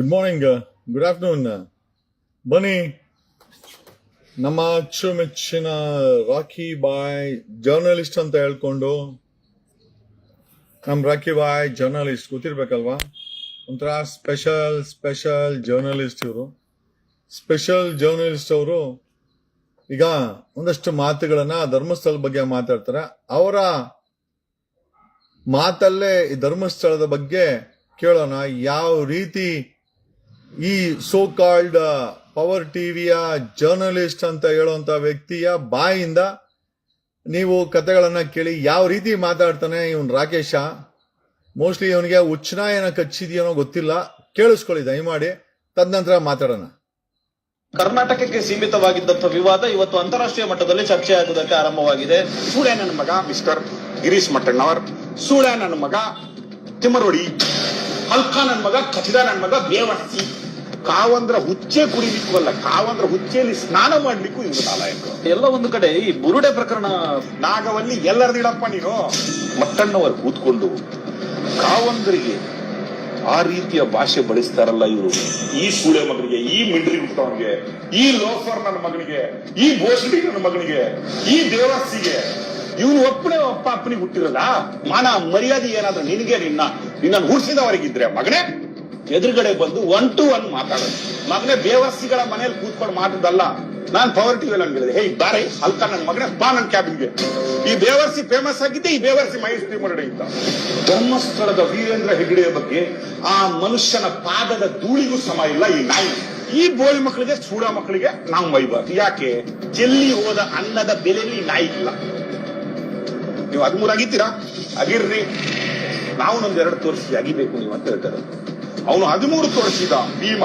Good morning good afternoon ಬನ್ನಿ ನಮ್ಮ ಅಚ್ಚುಮೆಚ್ಚಿನ ರಾಖಿ ಬಾಯ್ ಜರ್ನಲಿಸ್ಟ್ ಅಂತ ಹೇಳ್ಕೊಂಡು ನಮ್ಮ ರಾಖಿ ಬಾಯ್ ಜರ್ನಲಿಸ್ಟ್ ಗೊತ್ತಿರ್ಬೇಕಲ್ವಾ? ಒಂಥರ ಸ್ಪೆಷಲ್ ಸ್ಪೆಷಲ್ ಜರ್ನಲಿಸ್ಟ್ ಇವರು. ಸ್ಪೆಷಲ್ ಜರ್ನಲಿಸ್ಟ್ ಅವರು ಈಗ ಒಂದಷ್ಟು ಮಾತುಗಳನ್ನ ಧರ್ಮಸ್ಥಳ ಬಗ್ಗೆ ಮಾತಾಡ್ತಾರೆ. ಅವರ ಮಾತಲ್ಲೇ ಈ ಧರ್ಮಸ್ಥಳದ ಬಗ್ಗೆ ಕೇಳೋಣ. ಯಾವ ರೀತಿ ಈ ಸೋ ಕಾಲ್ಡ್ ಪವರ್ ಟಿವಿಯ ಜರ್ನಲಿಸ್ಟ್ ಅಂತ ಹೇಳುವಂತ ವ್ಯಕ್ತಿಯ ಬಾಯಿಂದ ನೀವು ಕತೆಗಳನ್ನ ಕೇಳಿ ಯಾವ ರೀತಿ ಮಾತಾಡ್ತಾನೆ ಇವನ್ ರಾಕೇಶ? ಮೋಸ್ಟ್ಲಿ ಇವನಿಗೆ ಉಚ್ಚನಾಯನ ಏನ ಕಚ್ಚಿದೆಯೋ ಗೊತ್ತಿಲ್ಲ. ಕೇಳಿಸ್ಕೊಳ್ಳಿ ದಯಮಾಡಿ. ತದನಂತರ ಮಾತಾಡೋಣ. ಕರ್ನಾಟಕಕ್ಕೆ ಸೀಮಿತವಾಗಿದ್ದಂಥ ವಿವಾದ ಇವತ್ತು ಅಂತಾರಾಷ್ಟ್ರೀಯ ಮಟ್ಟದಲ್ಲಿ ಚರ್ಚೆ ಆಗುವುದಕ್ಕೆ ಆರಂಭವಾಗಿದೆ. ಸೂಳೆ ನನ್ನ ಮಗ ಮಿಸ್ಟರ್ ಗಿರೀಶ್ ಮಟ್ಟಣ್ಣವರ್ ಸೂಳೆ ನನ್ನ ಮಗ ತಿಮ್ಮರೋಡಿ ಹಲ್ಕ ನನ್ನ ಮಗ ಖಚಿತ ನನ್ನ ಮಗ ಬೇವರ್ಸಿ ಕಾವಂದ್ರ ಹುಚ್ಚೆ ಕುಡಿಲಿಕ್ಕೂ ಅಲ್ಲ ಕಾವಂದ್ರ ಹುಚ್ಚೆಯಲ್ಲಿ ಸ್ನಾನ ಮಾಡ್ಲಿಕ್ಕೂ ಇವರು ನಾಲಾಯಕ ಎಲ್ಲ ಒಂದು ಕಡೆ ಈ ಬುರುಡೆ ಪ್ರಕರಣ ನಾಗವಲ್ಲಿ ಎಲ್ಲರದಿಡಪ್ಪ ನೀನು? ಮಟ್ಟಣ್ಣವರು ಕೂತ್ಕೊಂಡು ಕಾವಂದ್ರಿಗೆ ಆ ರೀತಿಯ ಭಾಷೆ ಬಳಸ್ತಾರಲ್ಲ ಇವರು. ಈ ಸೂಳೆ ಮಗನಿಗೆ ಈ ಮಿಂಡ್ರಿ ಹುಟ್ಟವನಿಗೆ ಈ ಲೋಫರ್ ನನ್ನ ಮಗನಿಗೆ ಈ ಬೋಸಡಿ ನನ್ನ ಮಗನಿಗೆ ಈ ದೇವಸ್ಸಿಗೆ ಇವನು ಒಪ್ಪನೆ ಅಪ್ಪ ಅಪ್ಪನಿಗೆ ಹುಟ್ಟಿರಲ್ಲ? ಮಾನ ಮರ್ಯಾದೆ ಏನಾದ್ರೂ ನಿನಗೆ ನಿನ್ನ ನಿನ್ನ ಹುಡ್ಸಿದವರಿಗಿದ್ರೆ ಮಗನೇ? ಎದುರುಗಡೆ ಬಂದು ಒನ್ ಟು ಒನ್ ಮಾತಾಡೋದು. ಮಗನೇ ಬೇವರ್ಸಿಗಳ ಮನೇಲಿ ಕೂತ್ಕೊಂಡು ಮಾತಾಡಲ್ಲ ನಾನ್ ಪವರ್ ಟಿವಿ ಹೇಳಿದೆ. ಹೇ ಬಾರೆ, ಅಲ್ಕ ನನ್ನ ಮಗನೇ ಬಾ ನನ್ನ ಕ್ಯಾಬಿನ್ಗೆ ಈ ಬೇವರ್ಸಿ ಫೇಮಸ್ ಆಗಿದ್ದೆ ಈ ಬೇವರ್ಸಿ ಮಹೇಶ್ ತಿಮ್ಮರಡೆ ಇದ್ದ ಧರ್ಮಸ್ಥಳದ ವೀರೇಂದ್ರ ಹೆಗಡೆಯ ಬಗ್ಗೆ ಆ ಮನುಷ್ಯನ ಪಾದದ ಧೂಳಿಗೂ ಸಮ ಇಲ್ಲ ಈ ನಾಯಿ. ಈ ಬೋಳಿ ಮಕ್ಕಳಿಗೆ, ಚೂಡ ಮಕ್ಕಳಿಗೆ ನಾವು ಮೈಬಾರ್ದು. ಯಾಕೆ? ಚೆಲ್ಲಿ ಹೋದ ಅನ್ನದ ಬೆಲೆಯಲ್ಲಿ ನಾಯಿ ಇಲ್ಲ. ನೀವು ಹದಿಮೂರಾಗಿದ್ದೀರಾ ಅಗಿರ್ರಿ ನಾವು ನಮ್ದು ಎರಡು ತೋರಿಸಿ, ಅಗಿಬೇಕು ನೀವು ಅಂತ ಹೇಳ್ತಾರೆ. ಅವನು ಹದಿಮೂರು ತೋರಿಸಿದ ಭೀಮ.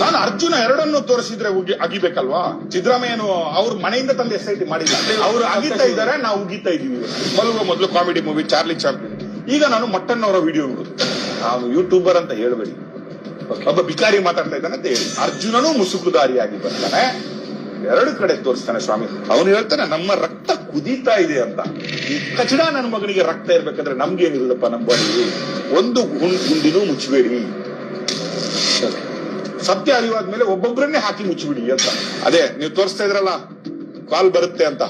ನಾನು ಅರ್ಜುನ ಎರಡನ್ನು ತೋರಿಸಿದ್ರೆ ಅಗಿಬೇಕಲ್ವಾ? ಸಿದ್ದರಾಮಯ್ಯನು ಅವ್ರ ಮನೆಯಿಂದ ತಂದು ಎಸ್ ಐ ಮಾಡಿಲ್ಲ. ಅವ್ರು ಅಗಿತಾ ಇದ್ದಾರೆ, ನಾವು ಉಗಿತಾ ಇದೀವಿ ಮಲಗುವ ಮೊದಲು ಕಾಮಿಡಿ ಮೂವಿ, ಚಾರ್ಲಿ ಚಾರ್ಲಿ. ಈಗ ನಾನು ಮಟ್ಟನ್ ಅವರ ವಿಡಿಯೋ ನೋಡುದು. ನಾನು ಯೂಟ್ಯೂಬರ್ ಅಂತ ಹೇಳಬೇಡಿ. ಒಬ್ಬ ಬಿಕಾರಿ ಮಾತಾಡ್ತಾ ಇದ್ದಾನೆ ಅಂತ ಹೇಳಿ. ಅರ್ಜುನನು ಮುಸುಕುದಾರಿಯಾಗಿ ಬರ್ತಾನೆ. ಎರಡು ಕಡೆ ತೋರಿಸ್ತಾನೆ ಸ್ವಾಮಿ. ಅವನು ಹೇಳ್ತಾನೆ, ನಮ್ಮ ರಕ್ತ ಕುದೀತಾ ಇದೆ ಅಂತ. ಈ ಕಚಡ ನನ್ನ ಮಗನಿಗೆ ರಕ್ತ ಇರ್ಬೇಕಂದ್ರೆ ನಮ್ಗೇನಿಲ್ಲಪ್ಪ ನಮ್ಮ ಬಾಡಿ ಒಂದು ಗುಂಡ್ ಗುಂಡಿನೂ ಮುಚ್ಚಬೇಡಿ ಸತ್ಯ ಅರಿವಾದ್ಮೇಲೆ ಒಬ್ಬೊಬ್ಬರನ್ನೇ ಹಾಕಿ ಮುಚ್ಚಿಬಿಡಿ ಅಂತ. ಅದೇ, ನೀವು ತೋರಿಸ್ತಾ ಇದ್ರಲ್ಲ, ಕಾಲ್ ಬರುತ್ತೆ ಅಂತ.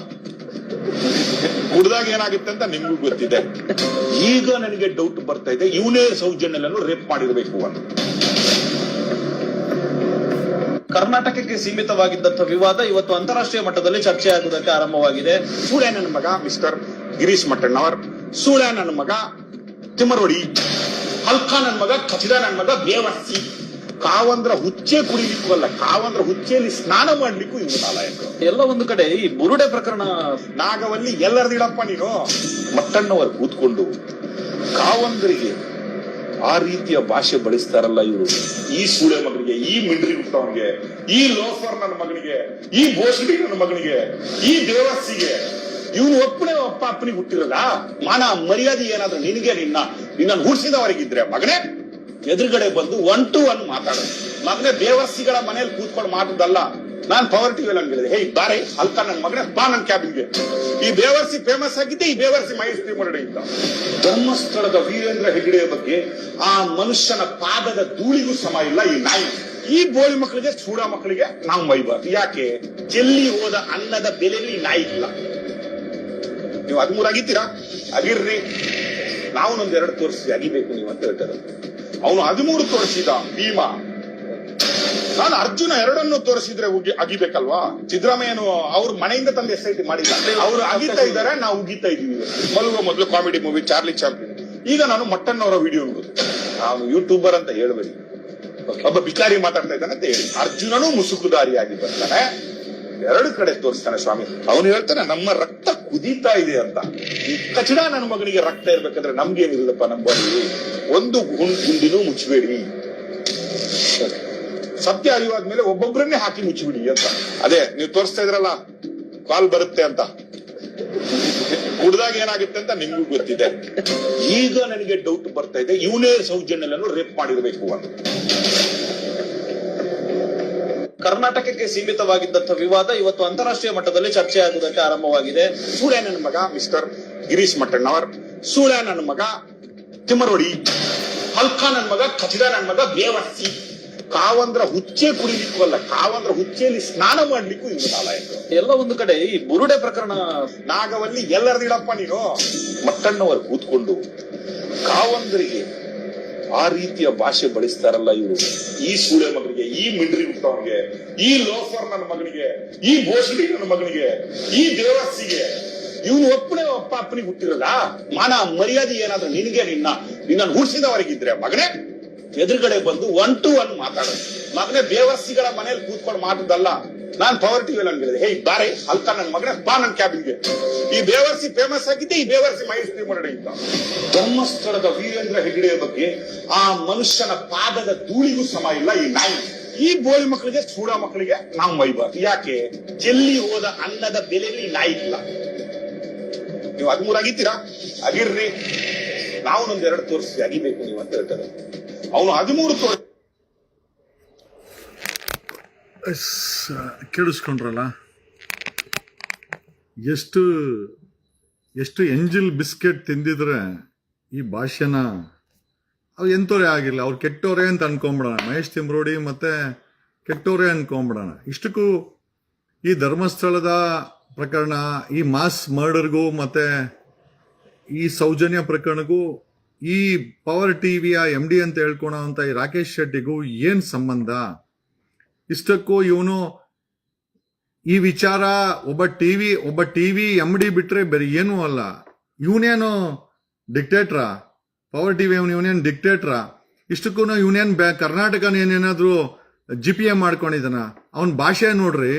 ಕುಡ್ದಾಗ ಏನಾಗುತ್ತೆ ಅಂತ ನಿಮ್ಗೂ ಗೊತ್ತಿದೆ. ಈಗ ನನಗೆ ಡೌಟ್ ಬರ್ತಾ ಇದೆ, ಇವನೇ ಸೌಜನ್ಯಲನ್ನು ರೇಪ್ ಮಾಡಿರ್ಬೇಕು ಅಂತ. ಕರ್ನಾಟಕಕ್ಕೆ ಸೀಮಿತವಾಗಿದ್ದಂಥ ವಿವಾದ ಇವತ್ತು ಅಂತಾರಾಷ್ಟ್ರೀಯ ಮಟ್ಟದಲ್ಲಿ ಚರ್ಚೆ ಆಗುವುದಕ್ಕೆ ಆರಂಭವಾಗಿದೆ. ಸೂಳೆ ನನ್ನ ಮಗ ಮಿಸ್ಟರ್ ಗಿರೀಶ್ ಮಟ್ಟಣ್ಣವರ್. ಸೂಳೆ ನನ್ನ ಮಗ ತಿಮ್ಮರೋಡಿ ಹಲ್ಕ ನನ್ನ ಮಗ ಖಚಿತ ನನ್ನ ಮಗ ಬೇವರ್ಸಿ. ಕಾವಂದ್ರ ಹುಚ್ಚೆ ಕುಡಿಲಿಕ್ಕೂ ಅಲ್ಲ ಕಾವಂದ್ರ ಹುಚ್ಚೆಯಲ್ಲಿ ಸ್ನಾನ ಮಾಡ್ಲಿಕ್ಕೂ ಇವರು ಆಲಯ ಎಲ್ಲ ಒಂದು ಕಡೆ ಈ ಬುರುಡೆ ಪ್ರಕರಣ ನಾಗವಲ್ಲಿ ಎಲ್ಲರದಿಡಪ್ಪ ನೀನು. ಮಟ್ಟಣ್ಣವರು ಕೂತ್ಕೊಂಡು ಕಾವಂದರಿಗೆ ಆ ರೀತಿಯ ಭಾಷೆ ಬಳಸ್ತಾರಲ್ಲ ಇವರು. ಈ ಸೂಳೆ ಮಗನಿಗೆ, ಈ ಮಿಂಡ್ರಿ ಹುಟ್ಟವನಿಗೆ, ಈ ಲೋಫರ್ ನನ್ನ ಮಗನಿಗೆ, ಈ ಭೋಸಡಿ ನನ್ನ ಮಗನಿಗೆ, ಈ ದೇವಸ್ಸಿಗೆ ಇವನು ಒಪ್ಪನೆ ಅಪ್ಪ ಅಪ್ಪನಿಗೆ ಹುಟ್ಟಿರಲ್ಲ. ಮಾನ ಮರ್ಯಾದೆ ಏನಾದ್ರೂ ನಿನಗೆ, ನಿನ್ನ, ನಿನ್ನನ್ನು ಹುಡ್ಸಿದವರಿಗಿದ್ರೆ ಮಗನೇ, ಎದುರುಗಡೆ ಬಂದು ಒನ್ ಟು ಒನ್ ಮಾತಾಡೋದು ಮಗನೇ ದೇವಸ್ಸಿಗಳ ಮನೇಲಿ ಕೂತ್ಕೊಂಡು ಮಾತಾಡಲ್ಲ ನಾನ್ ಪವರ್ ಟಿವಿ ಹೇಳಿದೆ. ಹೇ ಬಾರೆ, ಅಲ್ಕ ನನ್ನ ಮಗನ, ಬಾ ನನ್ನ ಕ್ಯಾಬಿನ್ಗೆ ಈ ಬೇವರ್ಸಿ ಫೇಮಸ್ ಆಗಿದ್ದೆ, ಈ ಬೇವರ್ಸಿ ಮಹೇಶ್ ತಿಮ್ಮರಡೆ ಇದ್ದ ಧರ್ಮಸ್ಥಳದ ವೀರೇಂದ್ರ ಹೆಗಡೆಯ ಬಗ್ಗೆ ಆ ಮನುಷ್ಯನ ಪಾದದ ಧೂಳಿಗೂ ಸಮ ಇಲ್ಲ, ಈ ನಾಯಿ. ಈ ಬೋಳಿ ಮಕ್ಕಳಿಗೆ, ಚೂಡ ಮಕ್ಕಳಿಗೆ ನಾವು ಮೈಬಾರ್ದು. ಯಾಕೆ? ಚೆಲ್ಲಿ ಹೋದ ಅನ್ನದ ಬೆಲೆಯಲ್ಲಿ ಈ ನಾಯಿ ಇಲ್ಲ. ನೀವು ಹದಿಮೂರಾಗಿದ್ದೀರಾ ಅಗಿರ್ರಿ ನಾವು ಎರಡು ತೋರಿಸಿ ಅಗಿಬೇಕು ನೀವು ಅಂತ ಹೇಳ್ತಾರೆ ಅವನು ಹದಿಮೂರು ತೋರಿಸಿದ ಭೀಮ. ನಾನು ಅರ್ಜುನ ಎರಡನ್ನು ತೋರಿಸಿದ್ರೆ ಉಗಿ- ಅಗಿಬೇಕಲ್ವಾ? ಸಿದ್ದರಾಮಯ್ಯನು ಅವ್ರ ಮನೆಯಿಂದ ತಂದು ಎಸ್ ಐ ಟಿ ಮಾಡಿಲ್ಲ ಅವ್ರು ಅಗಿತಾ ಇದ್ದಾರೆ ನಾವು ಉಗಿತಾ ಇದೀವಿ. ಮಲಗುವ ಮೊದಲು ಕಾಮಿಡಿ ಮೂವಿ ಚಾರ್ಲಿ ಚಾರ್ಲಿ ಈಗ ನಾನು ಮಟ್ಟನ್ ಅವರ ವಿಡಿಯೋ ನೋಡುದು. ನಾನು ಯೂಟ್ಯೂಬರ್ ಅಂತ ಹೇಳಬೇಡಿ. ಒಬ್ಬ ಬಿಕಾರಿ ಮಾತಾಡ್ತಾ ಇದ್ದಾನೆ ಅಂತ ಹೇಳಿ. ಅರ್ಜುನನು ಮುಸುಕುದಾರಿಯಾಗಿ ಬರ್ತಾನೆ. ಎರಡು ಕಡೆ ತೋರಿಸ್ತಾನೆ ಸ್ವಾಮಿ. ಅವನು ಹೇಳ್ತಾನೆ ನಮ್ಮ ರಕ್ತ ಕುದೀತಾ ಇದೆ ಅಂತ. ಈ ಕಚಡ ನನ್ನ ಮಗನಿಗೆ ರಕ್ತ ಇರ್ಬೇಕಂದ್ರೆ ನಮ್ಗೇನಿಲ್ಲಪ್ಪ ನಮ್ಮ ಒಂದು ಗುಂಡ್ ಗುಂಡಿನೂ ಮುಚ್ಚಬೇಡಿ ಸತ್ಯ ಅರಿವಾದ್ಮೇಲೆ ಒಬ್ಬೊಬ್ಬರನ್ನೇ ಹಾಕಿ ಮುಚ್ಚಿಬಿಡಿ ಅಂತ. ಅದೇ, ನೀವು ತೋರಿಸ್ತಾ ಇದ್ರಲ್ಲ, ಕಾಲ್ ಬರುತ್ತೆ ಅಂತ. ಕುಡ್ದಾಗ ಏನಾಗುತ್ತೆ ಅಂತ ನಿಮ್ಗೂ ಗೊತ್ತಿದೆ. ಈಗ ನನಗೆ ಡೌಟ್ ಬರ್ತಾ ಇದೆ, ಇವನೇ ಸೌಜನ್ಯಲನ್ನು ರೇಪ್ ಮಾಡಿರ್ಬೇಕು ಅಂತ. ಕರ್ನಾಟಕಕ್ಕೆ ಸೀಮಿತವಾಗಿದ್ದಂಥ ವಿವಾದ ಇವತ್ತು ಅಂತಾರಾಷ್ಟ್ರೀಯ ಮಟ್ಟದಲ್ಲಿ ಚರ್ಚೆ ಆಗುವುದಕ್ಕೆ ಆರಂಭವಾಗಿದೆ. ಸೂಳೆ ನನ್ನ ಮಗ ಮಿಸ್ಟರ್ ಗಿರೀಶ್ ಮಟ್ಟಣ್ಣವರ್. ಸೂಳೆ ನನ್ನ ಮಗ ತಿಮ್ಮರೋಡಿ ಹಲ್ಕಾ ನನ್ ಮಗ, ಖಚಿತ ನನ್ ಮಗ ಬೇವರ್ಸಿ ಕಾವಂದ್ರ ಹುಚ್ಚೆ ಕುಡಿಲಿಕ್ಕೂ ಅಲ್ಲ ಕಾವಂದ್ರ ಹುಚ್ಚೆಯಲ್ಲಿ ಸ್ನಾನ ಮಾಡ್ಲಿಕ್ಕೂ ಇವ್ರು ಕಾಲ ಎಲ್ಲ ಒಂದು ಕಡೆ ಈ ಬುರುಡೆ ಪ್ರಕರಣ ನಾಗವಲ್ಲಿ ಎಲ್ಲರದಿಡಪ್ಪ ನೀನು? ಮಟ್ಟಣ್ಣವರು ಕೂತ್ಕೊಂಡು ಕಾವಂದ್ರಿಗೆ ಆ ರೀತಿಯ ಭಾಷೆ ಬಳಸ್ತಾರಲ್ಲ ಇವರು. ಈ ಸೂಳೆ ಮಗನಿಗೆ ಈ ಮಿಂಡ್ರಿ ಹುಟ್ಟವನಿಗೆ ಈ ಲೋಫರ್ ನನ್ನ ಮಗನಿಗೆ ಈ ಭೋಸಡಿ ನನ್ನ ಮಗನಿಗೆ ಈ ದೇವಸ್ಸಿಗೆ ಇವನು ಒಪ್ಪನೆ ಅಪ್ಪ ಅಪ್ಪನಿಗೆ ಹುಟ್ಟಿರಲ್ಲ ಮಾನ ಮರ್ಯಾದೆ ಏನಾದ್ರೂ ನಿನಗೆ ನಿನ್ನ? ನಿನ್ನನ್ನು ಹುಡ್ಸಿದವರಿಗಿದ್ರೆ ಮಗನೇ? ಎದುರುಗಡೆ ಬಂದು ಒನ್ ಟು ಒನ್ ಮಾತಾಡೋದು ಮಗನೇ ಬೇವರ್ಸಿಗಳ ಮನೇಲಿ ಕೂತ್ಕೊಂಡು ಮಾತದಲ್ಲ, ನಾನ್ ಪವರ್ ಟಿವಿ ಹೇಳಿದೆ ಹೇ ಬಾರೆ ಅಲ್ಕ ನನ್ನ ಮಗನ, ಬಾ ನನ್ನ ಕ್ಯಾಬಿನ್ಗೆ ಈ ಬೇವರ್ಸಿ ಫೇಮಸ್ ಆಗಿದ್ದೆ, ಈ ಬೇವರ್ಸಿ ಮಹೇಶ್ ಮರಡಿ ಇದ್ದ ಧರ್ಮಸ್ಥಳದ ವೀರೇಂದ್ರ ಹೆಗ್ಡೆಯ ಬಗ್ಗೆ ಆ ಮನುಷ್ಯನ ಪಾದದ ಧೂಳಿಗೂ ಸಮ ಇಲ್ಲ ಈ ನಾಯಿ. ಈ ಬೋಳಿ ಮಕ್ಕಳಿಗೆ, ಸೂಡ ಮಕ್ಕಳಿಗೆ ನಾವು ಮೈಬಾರ್ ಯಾಕೆ? ಚೆಲ್ಲಿ ಹೋದ ಅನ್ನದ ಬೆಲೆಯಲ್ಲಿ ನಾಯಿ ಇಲ್ಲ. ನೀವು ಹದಿಮೂರಾಗಿದ್ದೀರಾ ಅಗಿರ್ರಿ ನಾವು ಎರಡು ತೋರಿಸಿ, ಅಗಿಬೇಕು ನೀವು ಅಂತ ಹೇಳ್ತಾರೆ. ಅವನು ಹದಿಮೂರು ಕೇಳಿಸ್ಕೊಂಡ್ರಲ್ಲ? ಎಷ್ಟು ಎಷ್ಟು ಎಂಜಿಲ್ ಬಿಸ್ಕೆಟ್ ತಿಂದಿದ್ರೆ ಈ ಭಾಷೆನ ಅವ್ರು ಎಂಥವ್ರೇ ಆಗಿರಲಿ ಅವ್ರು ಕೆಟ್ಟವ್ರೆ ಅಂತ ಅನ್ಕೊಂಬಿಡೋಣ. ಮಹೇಶ್ ತಿಮ್ರೋಡಿ ಮತ್ತೆ ಕೆಟ್ಟವ್ರೆ ಅನ್ಕೊಂಬಿಡೋಣ. ಇಷ್ಟಕ್ಕೂ ಈ ಧರ್ಮಸ್ಥಳದ ಪ್ರಕರಣ, ಈ ಮಾಸ್ ಮರ್ಡರ್ಗೂ ಮತ್ತೆ ಈ ಸೌಜನ್ಯ ಪ್ರಕರಣಕ್ಕೂ ಈ ಪವರ್ ಟಿವಿಯ ಎಂ ಡಿ ಅಂತ ಹೇಳ್ಕೊಳೋ ಅಂತ ಈ ರಾಕೇಶ್ ಶೆಟ್ಟಿಗೂ ಏನು ಸಂಬಂಧ? ಇಷ್ಟಕ್ಕೂ ಇವನು ಈ ವಿಚಾರ ಒಬ್ಬ ಟಿವಿ ಒಬ್ಬ ಟಿವಿ ಎಂ ಡಿ ಬಿಟ್ರೆ ಬೇರೆ ಏನೂ ಅಲ್ಲ. ಇವನೇನು ಡಿಕ್ಟೇಟ್ರಾ ಪವರ್ ಟಿವಿ ಅವನು ಇವನೇನು ಡಿಕ್ಟೇಟ್ರಾ ಇಷ್ಟಕ್ಕೂ ಇವನೇನು ಬ್ಯಾ, ಕರ್ನಾಟಕನ ಏನೇನಾದರೂ ಜಿ ಪಿ ಎ ಮಾಡ್ಕೊಂಡಿದ್ದಾನ? ಅವನ ಭಾಷೆ ನೋಡ್ರಿ.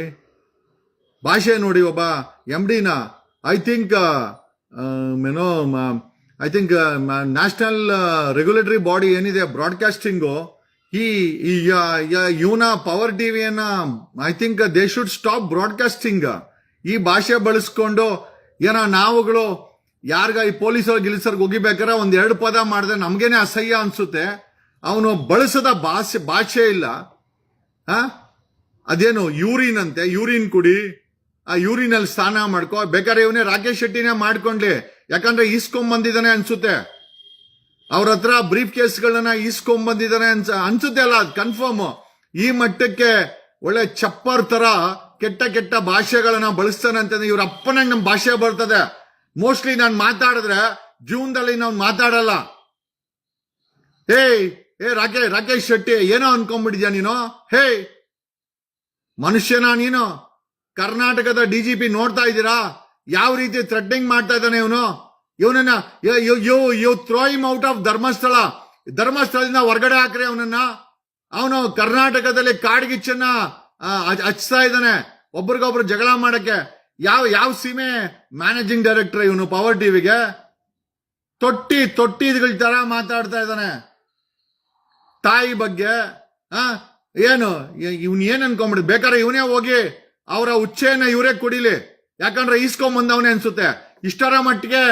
ಭಾಷೆ ನೋಡಿ ಒಬ್ಬ ಎಂ ಡಿನ ಐ ಥಿಂಕ್ ಏನೋ I think national regulatory body ಏನಿದೆ ಬ್ರಾಡ್ಕಾಸ್ಟಿಂಗು ಈ ಇವನ power ಟಿವಿಯನ್ನ I think they should stop broadcasting ಈ ಭಾಷೆ ಬಳಸ್ಕೊಂಡು, ಏನೋ ನಾವುಗಳು, ಯಾರಿಗ ಈ ಪೊಲೀಸರು ಗಿಲಿಸರ್ಗೆ ಹೋಗಿಬೇಕಾರೆ ಒಂದ್ ಎರಡು ಪದ ಮಾಡಿದ್ರೆ ನಮ್ಗೇನೆ ಅಸಹ್ಯ ಅನ್ಸುತ್ತೆ. ಅವನು ಬಳಸದ ಭಾಷೆ ಭಾಷೆ ಇಲ್ಲ. ಅದೇನು, ಯೂರಿನ್ ಅಂತೆ, ಯೂರಿನ್ ಕುಡಿ, ಆ ಯೂರಿನಲ್ಲಿ ಸ್ನಾನ ಮಾಡ್ಕೋ, ಬೇಕಾದ್ರೆ ಇವನೇ ರಾಕೇಶ್ ಶೆಟ್ಟಿನೇ ಮಾಡ್ಕೊಂಡ್ಲಿ. ಯಾಕಂದ್ರೆ ಈಸ್ಕೊಂಡ್ ಬಂದಿದ್ದಾನೆ ಅನ್ಸುತ್ತೆ. ಅವ್ರ ಹತ್ರ ಬ್ರೀಫ್ ಕೇಸ್ಗಳನ್ನ ಈಸ್ಕೊಂಡ್ ಬಂದಿದ್ದಾನೆ ಅನ್ಸ, ಅನ್ಸುತ್ತೆ ಅಲ್ಲ ಕನ್ಫರ್ಮ್ ಈ ಮಟ್ಟಕ್ಕೆ ಒಳ್ಳೆ ಚಪ್ಪರ್ ತರ ಕೆಟ್ಟ ಕೆಟ್ಟ ಭಾಷೆಗಳನ್ನ ಬಳಸ್ತಾನೆ ಅಂತಂದ್ರೆ ಇವ್ರ ಅಪ್ಪನಾಗ ನಮ್ ಭಾಷೆ ಬರ್ತದೆ. ಮೋಸ್ಟ್ಲಿ ನಾನು ಮಾತಾಡಿದ್ರೆ ಜೀವನದಲ್ಲಿ ನಾವು ಮಾತಾಡಲ್ಲ. ಏಯ್ ಏ ರಾಕೇ, ರಾಕೇಶ್ ಶೆಟ್ಟಿ, ಏನೋ ಅನ್ಕೊಂಡ್ಬಿಟ್ಟಿದ್ಯಾ ನೀನು? ಹೇ ಮನುಷ್ಯನ ನೀನು? ಕರ್ನಾಟಕದ ಡಿಜಿಪಿ ನೋಡ್ತಾ ಇದ್ದೀರಾ? ಯಾವ ರೀತಿ ಥ್ರೆಡ್ನಿಂಗ್ ಮಾಡ್ತಾ ಇದ್ದಾನೆ ಇವನು? ಇವನನ್ನ, you you throw him out of Dharmasthala. ಧರ್ಮಸ್ಥಳದಿಂದ ಹೊರಗಡೆ ಹಾಕ್ರಿ ಅವನನ್ನ. ಅವನು ಕರ್ನಾಟಕದಲ್ಲಿ ಕಾಡ್ಗಿಚ್ಚನ್ನ ಹಚ್ತಾ ಇದ್ದಾನೆ. ಒಬ್ರಿಗೊಬ್ರು ಜಗಳ ಮಾಡಕ್ಕೆ. ಯಾವ ಯಾವ ಸೀಮೆ? ಮ್ಯಾನೇಜಿಂಗ್ ಡೈರೆಕ್ಟರ್ ಇವನು ಪವರ್ ಟಿವಿಗೆ ತೊಟ್ಟಿ ತೊಟ್ಟಿಗಳ ತರ ಮಾತಾಡ್ತಾ ಇದ್ದಾನೆ. ತಾಯಿ ಬಗ್ಗೆ, ಆ, ಏನು, ಇವನ್ ಏನ್ ಅನ್ಕೊಂಬಿಡ್ ಬೇಕಾದ್ರೆ ಇವನೇ ಹೋಗಿ ಅವರ ಉಚ್ಚೆಯನ್ನ ಇವರೇ ಕುಡಿಲಿ. ಯಾಕಂದ್ರೆ ಈಸ್ಕೊಂಡ್ ಬಂದವನೇ ಅನ್ಸುತ್ತೆ. ಇಷ್ಟರ ಮಟ್ಟಿಗೆ,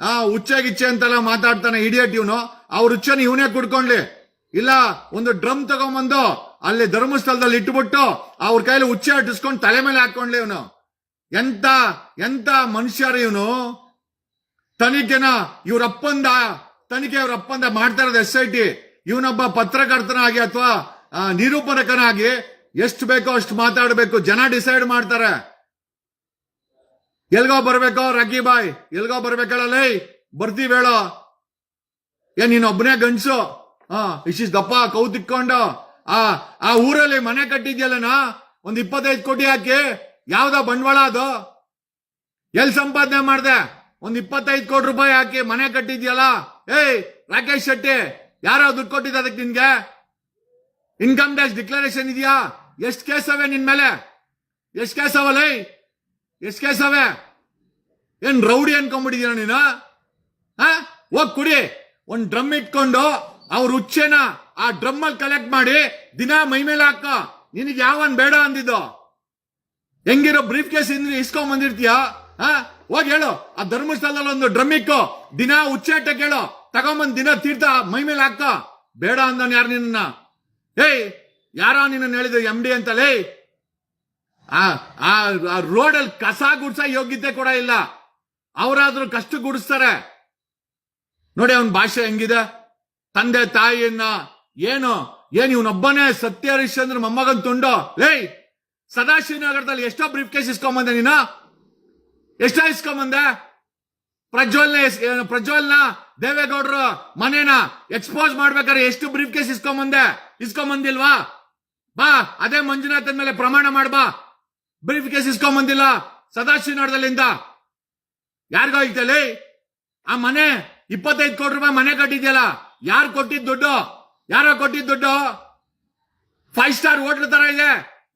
ಆ ಹುಚ್ಚೆ ಗಿಚ್ಚೆ ಅಂತೆಲ್ಲ ಮಾತಾಡ್ತಾನೆ ಇಡಿಯಟ್ ಇವನು. ಅವ್ರ ಹುಚ್ಚನ ಇವನೇ ಕುಡ್ಕೊಂಡ್ಲಿ. ಇಲ್ಲ, ಒಂದು ಡ್ರಮ್ ತಗೊಂಬಂದು ಅಲ್ಲಿ ಧರ್ಮಸ್ಥಳದಲ್ಲಿ ಇಟ್ಬಿಟ್ಟು ಅವ್ರ ಕೈಲಿ ಹುಚ್ಚೆ ಅಟ್ಟಿಸ್ಕೊಂಡು ತಲೆ ಮೇಲೆ ಹಾಕೊಂಡ್ಲಿ ಇವನು. ಎಂತ ಎಂತ ಮನುಷ್ಯರು ಇವನು. ತನಿಖೆನ ಇವ್ರಪ್ಪಂದ ತನಿಖೆ ಇವ್ರಪ್ಪಂದ ಮಾಡ್ತಾ ಇರೋದು ಎಸ್ ಐ ಟಿ ಇವನೊಬ್ಬ ಪತ್ರಕರ್ತನಾಗಿ ಅಥವಾ ನಿರೂಪಣಕನಾಗಿ ಎಷ್ಟು ಬೇಕೋ ಅಷ್ಟು ಮಾತಾಡಬೇಕು. ಜನ ಡಿಸೈಡ್ ಮಾಡ್ತಾರೆ. ಎಲ್ಗೋ ಬರ್ಬೇಕೋ ರಾಕಿ ಬಾಯ್? ಎಲ್ಗೋ ಬರ್ಬೇಕಲ್ಲ ಬರ್ತೀವಿ ಹೇಳೋ ಏ, ನೀನ್ ಒಬ್ಬನೇ ಗಂಡ್ಸು? ಹಾ ಇಶಿಸ್ ದಪ್ಪ ಕೌ ತಿಕ್ಕೊಂಡು ಆ ಆ ಊರಲ್ಲಿ ಮನೆ ಕಟ್ಟಿದ್ಯಲ್ಲನಾ ಒಂದ್ ಇಪ್ಪತ್ತೈದು ಕೋಟಿ ಹಾಕಿ. ಯಾವ್ದ ಬಂಡವಾಳ ಅದು? ಎಲ್ ಸಂಪಾದನೆ ಮಾಡ್ದೆ? ಒಂದ್ ಇಪ್ಪತ್ತೈದು ಕೋಟಿ ರೂಪಾಯಿ ಹಾಕಿ ಮನೆ ಕಟ್ಟಿದ್ಯಲ್ಲ? ಏಯ್, ರಾಕೇಶ್ ಶೆಟ್ಟಿ, ಯಾರೋ ದುಡ್ಡು ಕೊಟ್ಟಿದ್ದ ಅದಕ್ಕೆ ನಿನ್ಗೆ? ಇನ್ಕಮ್ ಟ್ಯಾಕ್ಸ್ ಡಿಕ್ಲರೇಷನ್ ಇದೆಯಾ? ಎಷ್ಟ್ ಕೇಸ್ ಅವೆ ನಿನ್ ಮೇಲೆ? ಎಷ್ಟ್ ಕೇಸ್ ಅವಲೇ ಎಷ್ಟ್ ಕೇಸ್ ಏನು ರೌಡಿ ಅನ್ಕೊಂಡ್ಬಿಟ್ಟಿದೀನ ನೀನು? ಹೋಗ್ ಕುಡಿ. ಒಂದ್ ಡ್ರಮ್ ಇಟ್ಕೊಂಡು ಅವ್ರ ಹುಚ್ಚೆನ ಆ ಡ್ರಮ್ ಅಲ್ಲಿ ಕಲೆಕ್ಟ್ ಮಾಡಿ ದಿನ ಮೈ ಮೇಲೆ ಹಾಕ. ನಿನಗೆ ಯಾವನ್ ಬೇಡ ಅಂದಿದ್ದು? ಹೆಂಗಿರೋ ಬ್ರೀಫ್ ಕೇಸ್ ಇಂದ್ರೆ ಇಸ್ಕೊಂಡ್ ಬಂದಿರ್ತೀಯ? ಹೋಗಿ ಹೇಳು. ಆ ಧರ್ಮಸ್ಥಳದಲ್ಲಿ ಒಂದು ಡ್ರಮ್ ಇಕ್ಕು. ದಿನ ಉಚ್ಚಾಟ ಕೇಳು. ತಗೊಂಬಂದ್ ದಿನ ತೀರ್ಥ ಮೈ ಮೇಲೆ ಹಾಕ. ಬೇಡ ಅಂದನ್ ಯಾರು ನಿನ್ನ? ಏಯ್, ಯಾರ ನಿನ್ನ ಹೇಳಿದ್ರು ಎಂ ಡಿ ಅಂತಲೇ ಆ ಆ ರೋಡಲ್ಲಿ ಕಸ ಗುಡ್ಸ ಯೋಗ್ಯತೆ ಕೂಡ ಇಲ್ಲ. ಅವರಾದ್ರೂ ಕಷ್ಟ ಗುಡಿಸ್ತಾರೆ. ನೋಡಿ ಅವನ ಭಾಷೆ ಹೆಂಗಿದೆ? ತಂದೆ ತಾಯಿಯನ್ನ ಏನು, ಏನ್ ಇವನೊಬ್ಬನೇ ಸತ್ಯ ಹರಿಶ್ಚಂದ್ರ ಮೊಮ್ಮಗನ್ ತುಂಡು? ಏಯ್, ಸದಾಶಿವನಗರದಲ್ಲಿ ಎಷ್ಟೋ ಬ್ರೀಫ್ ಕೇಸ್ ಇಸ್ಕೊಂಬಂದೆ ನೀನು? ಎಷ್ಟೋ ಇಸ್ಕೊಂಬಂದೆ? ಪ್ರಜ್ವಲ್ನ ಪ್ರಜ್ವಲ್ನ ದೇವೇಗೌಡರು ಮನೇನ ಎಕ್ಸ್ಪೋಸ್ ಮಾಡ್ಬೇಕಾದ್ರೆ ಎಷ್ಟು ಬ್ರೀಫ್ ಕೇಸ್ ಇಸ್ಕೊಂಬಂದೆ? ಇಸ್ಕೊಂಬಂದಿಲ್ವಾ? ಬಾ, ಅದೇ ಮಂಜುನಾಥನ್ ಮೇಲೆ ಪ್ರಮಾಣ ಮಾಡ್ಬಾ ಬ್ರೀಫ್ ಕೇಸ್ ಇಸ್ಕೊಂಬಂದಿಲ್ಲ ಸದಾಶಿವನಗರದಲ್ಲಿಂದ ಯಾರಿಗೋ ಐತಲ್ಲಿ ಆ ಮನೆ ಇಪ್ಪತ್ತೈದು ಕೋಟಿ ರೂಪಾಯಿ ಮನೆ ಕಟ್ಟಿದ್ಯಲ್ಲ, ಯಾರು ಕೊಟ್ಟಿದ್ ದುಡ್ಡು? ಯಾರೋ ಕೊಟ್ಟಿದ್ ದುಡ್ಡು? ಫೈವ್ ಸ್ಟಾರ್ ಹೋಟ್ಲ್ ತರ ಇದೆ.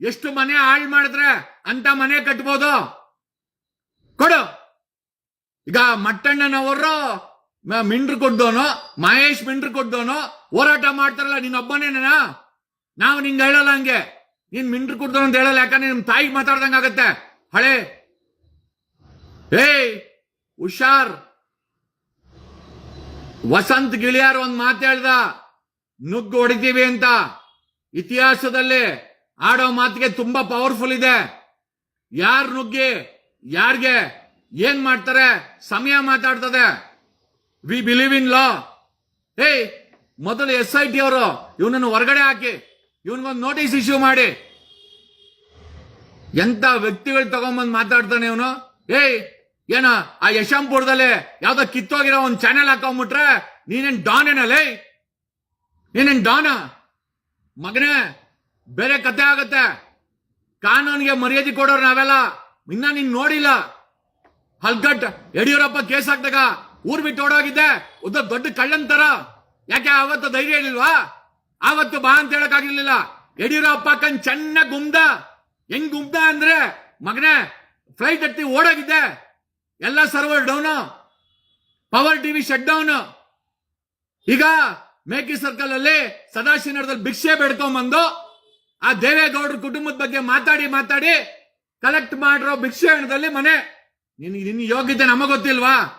ಎಷ್ಟು ಮನೆ ಹಾಳು ಮಾಡಿದ್ರೆ ಅಂತ ಮನೆ ಕಟ್ಬೋದು. ಕೊಡು. ಈಗ ಮಟ್ಟಣ್ಣನವರು ಮಿಂಡ್ರು ಕೊಡ್ದೋನು, ಮಹೇಶ್ ಮಿಂಡ್ರು ಕೊಡ್ದೋನು ಹೋರಾಟ ಮಾಡ್ತಾರಲ್ಲ ನೀನೊಬ್ಬನೇನ ನಾವು ನಿಂಗೆ ಹೇಳಲ್ಲ ಹಂಗೆ. ನೀನ್ ಮಿಂಡ್ರು ಕೊಡ್ದೋನು ಅಂತ ಹೇಳಲ್ಲ ಯಾಕಂದ್ರೆ ನಿಮ್ ತಾಯಿಗೆ ಮಾತಾಡ್ದಂಗ ಆಗತ್ತೆ. ಹಳೆ. ಏಯ್, ಹುಷಾರ್. ವಸಂತ್ ಗಿಳಿಯಾರ್ ಒಂದ್ ಮಾತು ಹೇಳ್ದ. ನುಗ್ಗು ಹೊಡಿತೀವಿ ಅಂತ. ಇತಿಹಾಸದಲ್ಲಿ ಆಡೋ ಮಾತಿಗೆ ತುಂಬಾ ಪವರ್ಫುಲ್ ಇದೆ. ಯಾರ್ ನುಗ್ಗಿ, ಯಾರ್ಗೆ, ಏನ್ ಮಾಡ್ತಾರೆ, ಸಮಯ ಮಾತಾಡ್ತದೆ. ವಿ ಬಿಲೀವ್ ಇನ್ ಲಾ ಏಯ್, ಮೊದಲು ಎಸ್ ಐ ಟಿ ಅವರು, ಇವನನ್ನು ಹೊರಗಡೆ ಹಾಕಿ. ಇವನ್ಗೊಂದು ನೋಟಿಸ್ ಇಶ್ಯೂ ಮಾಡಿ. ಎಂತ ವ್ಯಕ್ತಿಗಳು ತಗೊಂಬಂದು ಮಾತಾಡ್ತಾನೆ ಇವನು? ಏಯ್, ಏನ, ಆ ಯಶಂಪುರದಲ್ಲಿ ಯಾವ್ದೋ ಕಿತ್ತೋಗಿರೋ ಒಂದು ಚಾನೆಲ್ ಹಾಕೊಂಡ್ಬಿಟ್ರೆ ನೀನೇನ್ ಡಾನ್ ಏನಲ್ಲೇ ನೀನೇನ್ ಡಾನ ಮಗನೇ, ಬೇರೆ ಕತೆ ಆಗತ್ತೆ. ಕಾನೂನಿಗೆ ಮರ್ಯಾದೆ ಕೊಡೋರು ನಾವೆಲ್ಲ. ಇನ್ನ ನೀನ್ ನೋಡಿಲ್ಲ. ಹಲ್ಗಟ್ ಯಡಿಯೂರಪ್ಪ ಕೇಸ್ ಹಾಕ್ದಾಗ ಊರ್ ಬಿಟ್ಟು ಓಡೋಗಿದ್ದೆ. ಉದ್ದ ದೊಡ್ಡ ಕಳ್ಳಂತರ ಯಾಕೆ ಅವತ್ತು ಧೈರ್ಯ ಇರ್ಲಿಲ್ವಾ ಆವತ್ತು ಬಾ ಅಂತ ಹೇಳಕ್ ಆಗಿರ್ಲಿಲ್ಲ ಯಡಿಯೂರಪ್ಪ ಕಣ್ ಚೆನ್ನಾಗ್ ಗುಮ್ದ. ಹೆಂಗ್ ಗುಮ್ದ ಅಂದ್ರೆ, ಮಗನೇ ಫ್ಲೈಟ್ ಹತ್ತಿ ಓಡೋಗಿದ್ದೆ. ಎಲ್ಲ server down power TV shut down ಈಗ ಮೇಕಿ ಸರ್ಕಲ್ ಅಲ್ಲಿ ಸದಾಶಿವನಗರದಲ್ಲಿ ಭಿಕ್ಷೆ ಬೇಡ್ಕೊಂಬಂದು ಆ ದೇವೇಗೌಡರ ಕುಟುಂಬದ ಬಗ್ಗೆ ಮಾತಾಡಿ ಮಾತಾಡಿ ಕಲೆಕ್ಟ್ ಮಾಡಿರೋ ಭಿಕ್ಷೆ ಹಣದಲ್ಲಿ ಮನೆ. ನಿನ್ ನಿನ್ನ ಯೋಗ್ಯತೆ ನಮಗ್ ಗೊತ್ತಿಲ್ವಾ?